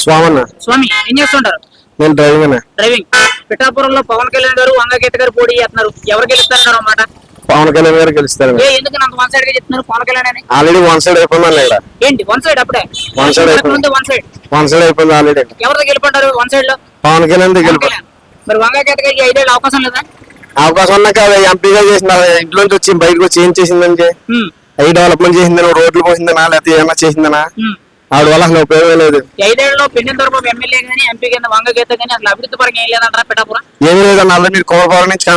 స్వామన్న. స్వామి ఏం చేస్తుంటారు? నేను డ్రైవింగ్ అన్న. డ్రైవింగ్. పిఠాపురంలో పవన్ కళ్యాణ్ గారు వంగగీత గారు పోటీ చేస్తున్నారు. ఎవరు గెలుస్తారు అన్నమాట? పవన్ కళ్యాణ్ గారు గెలుస్తారు. ఎందుకు అంత వన్ సైడ్గా చెప్తున్నారు పవన్ కళ్యాణ్ అని? ఆల్రెడీ వన్ సైడ్ అయిపోయింది ఇక్కడ. ఏంటి వన్ సైడ్ అప్పుడే? One side అయిపోయింది. వన్ సైడ్ వన్ సైడ్ అయిపోయింది ఆల్రెడీ ఎవరితో గెలుపంటారు వన్ సైడ్లో? పవన్ కళ్యాణ్ పవన్ గెలుపు కళ్యాణ్. మరి వంగగీత గారికి ఐదేళ్ళు అవకాశం లేదా? అవకాశం ఉన్నాక ఎంపీగా చేసిన ఇంట్లో నుంచి వచ్చి బయటకు వచ్చి ఏం చేసిందంటే అవి డెవలప్మెంట్ చేసిందనా రోడ్లు పోసిందనా లేకపోతే ఏమన్నా చేసిందనా. ఆవిడ వల్ల అసలు ఉపయోగం లేదు. ఐదేళ్ళలో పెండిన తరపు ఎమ్మెల్యే గానీ ఎంపీ కింద వంగగీత గానీ అసలు అభివృద్ధి పరంగా ఏం లేదంటారా పిఠాపురం ఏమీ లేదన్న ఆల్రెడీ మీరు కోరపారం నుంచి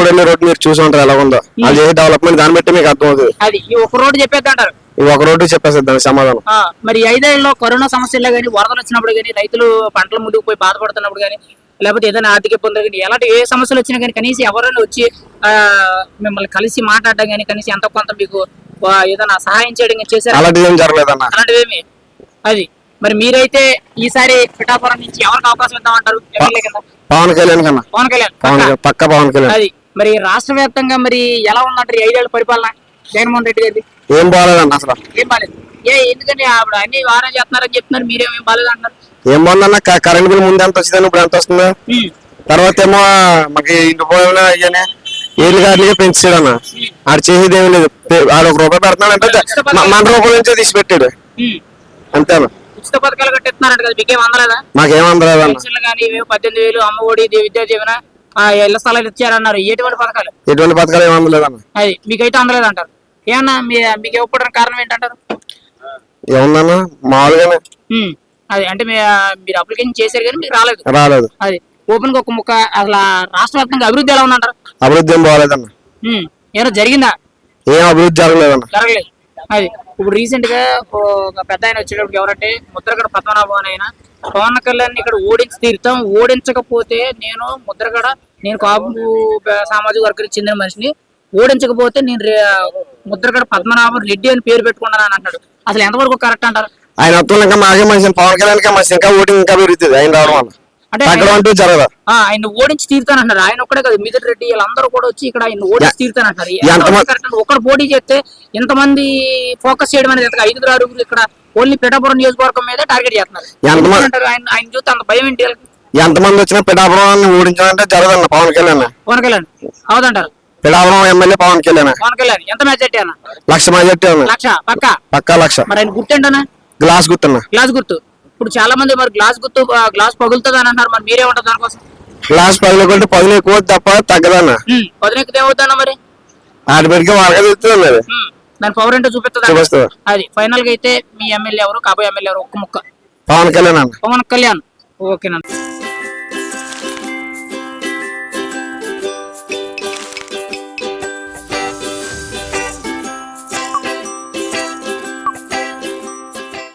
వెళ్ళే రోడ్డు మీరు చూసి ఉంటారు ఎలా ఉందో. అది చేసే డెవలప్మెంట్ దాన్ని బట్టి మీకు అర్థం అవుతుంది అది ఈ ఒక రోడ్డు చెప్పేది అంటారు ఈ ఒక రోడ్డు చెప్పేస్తుంది దానికి సమాధానం. ఆ, మరి ఐదేళ్ళలో కరోనా సమస్యల్లో కానీ వరదలు వచ్చినప్పుడు కానీ రైతులు పంటల ముందుకు పోయి బాధపడుతున్నప్పుడు కానీ లేకపోతే ఏదైనా ఆర్థిక ఇబ్బందులు కానీ ఎలాంటి ఏ సమస్యలు వచ్చినా కానీ కనీసం ఎవరైనా వచ్చి మిమ్మల్ని కలిసి మాట్లాడడం కానీ కనీసం ఎంతో కొంత మీకు ఏదైనా సహాయం చేయడం కానీ చేశారు? అలాంటిది ఏం జరగలేదన్న. అలాంటివేమి అది. మరి మీరైతే ఈసారి పిఠాపురం నుంచి ఎవరికి అవకాశం ఎమ్మెల్యే కింద. పవన్ కళ్యాణ్ కన్నా. పవన్ కళ్యాణ్ పక్కా. పవన్ కళ్యాణ్. అది. మరి రాష్ట్ర వ్యాప్తంగా మరి ఎలా ఉందంటారు ఈ ఐదేళ్ళ పరిపాలన? జగన్మోహన్ రెడ్డి గారిది? ఏం బాగాలేదన్న అసలు. ఏం బాలేదు ఏ ఎందుకంటే ఆవిడ అన్ని వారం చేస్తున్నారని చెప్తున్నారు మీరేమేం బాలేదు అంటున్నారు ఏం బాగుందన్న కరెంట్ బిల్ ముందు ఎంత వచ్చిందని ఇప్పుడు ఎంత వస్తుందో? తర్వాత ఏమో మాకు ఇంటి పోయిన అయ్యనే ఏళ్ళు గారిగా పెంచాడు అన్న ఆడు చేసేది ఏమీ లేదు. ఆడు ఒక రూపాయి పెడుతున్నాడు అంటే మన రూపాయల నుంచే తీసి పెట్టాడు. అంతేనా ఉచిత పథకాలు కట్టిస్తున్నారంట కదా మీకేం అందలేదా? మాకేం అందలేదన్న పెన్షన్లు కానీ పద్దెనిమిది వేలు అమ్మ ఒడి విద్యా దీవెన ఆ ఇళ్ళ స్థలాలు ఇచ్చారన్నారు. ఎటువంటి పథకాలు? ఎటువంటి పథకాలు ఏం అందలేదన్న అది మీకైతే అందలేదు అంటారు. ఏమన్నా మీ మీకు ఇవ్వకపోవడానికి కారణం ఏంటంటారు? ఏముందన్న మామూలుగానే. ఉమ్, అది అంటే మీ మీరు అప్లికేషన్ చేశారు కానీ మీకు రాలేదు. రాలేదు. అది ఓపెన్గా ఒక ముక్క అసలు ఆ రాష్ట్ర వ్యాప్తంగా అభివృద్ధి ఎలా ఉందంటారు? అభివృద్ధి ఏం బాగాలేదన్న ఉమ్, ఏమైనా జరిగిందా? ఏం అభివృద్ధి జరగలేదన్న. జరగలేదు. అది ఇప్పుడు రీసెంట్గా ఒక పెద్ద ఆయన వచ్చేటప్పుడు ఎవరంటే ముద్రగడ పద్మనాభం అని ఆయన. పవన్ కళ్యాణ్ ఇక్కడ ఓడించి తీరుతాం ఓడించకపోతే నేను ముద్రగడ నేను కాపు సామాజిక వర్గానికి చెందిన మనిషిని ఓడించకపోతే నేను ముద్రగడ పద్మనాభం రెడ్డి అని పేరు పెట్టుకున్నాను అని అంటాడు. అసలు ఎంతవరకు కరెక్ట్ అంటారు? ఆయన వస్తున్న ఇంకా మంచి పవన్ కళ్యాణ్ మంచి ఇంకా ఓటింగ్ ఇంకా పెరుగుతుంది ఆయన రావడం వల్ల. అంటే ఆయన ఓడించి తీరుతానంటారు. ఆయన ఒక్కడే కాదు. మిథున్ రెడ్డి వీళ్ళందరూ కూడా వచ్చి ఇక్కడ ఆయన ఓడించి తీరుతానంటారు. ఎంతమంది- ఒక్కడు పోటీ చేస్తే ఇంతమంది ఫోకస్ చేయడం అనేది ఐదుగురు ఆరుగురు ఇక్కడ ఓన్లీ పిఠాపురం నియోజకవర్గం మీద టార్గెట్ చేస్తున్నారు. ఎంతమంది- ఆయన ఆయన చూస్తే అంత భయం ఏంటి? ఎంతమంది వచ్చినా పిఠాపురం ఓడించాలంటే జరగదన్న పవన్ కళ్యాణ్ పవన్ కళ్యాణ్. అవుదంటారు. పిఠాపురం ఎమ్మెల్యే పవన్ కళ్యాణ్ పవన్ కళ్యాణ్. ఎంత మెజార్టీ అన్న లక్ష మెజార్టీ ఉంది లక్ష పక్క? పక్కా లక్ష. మరి ఆయన గుర్తేంటనా గ్లాస్ గుర్తున్నా. గ్లాస్ గుర్తు. ఇప్పుడు చాలా మంది మరి గ్లాస్ గుర్తు గ్లాస్ పగులుతుంది అని అంటారు మరి మీరే ఉంటుంది దానికోసం. గ్లాస్ పగిలికుంటే పదులు ఎక్కువ తప్ప తగ్గదన్న. పదునెక్కితే ఏమవుతుందన్న మరి? వాళ్ళకే దాని పవర్ ఏంటో చూపిస్తుంది అది ఫైనల్గా అయితే మీ ఎమ్మెల్యే ఎవరు కాబోయే ఎమ్మెల్యే ఎవరు? ఒక్క ముక్క. పవన్ కళ్యాణ్ పవన్ కళ్యాణ్. ఓకేనండి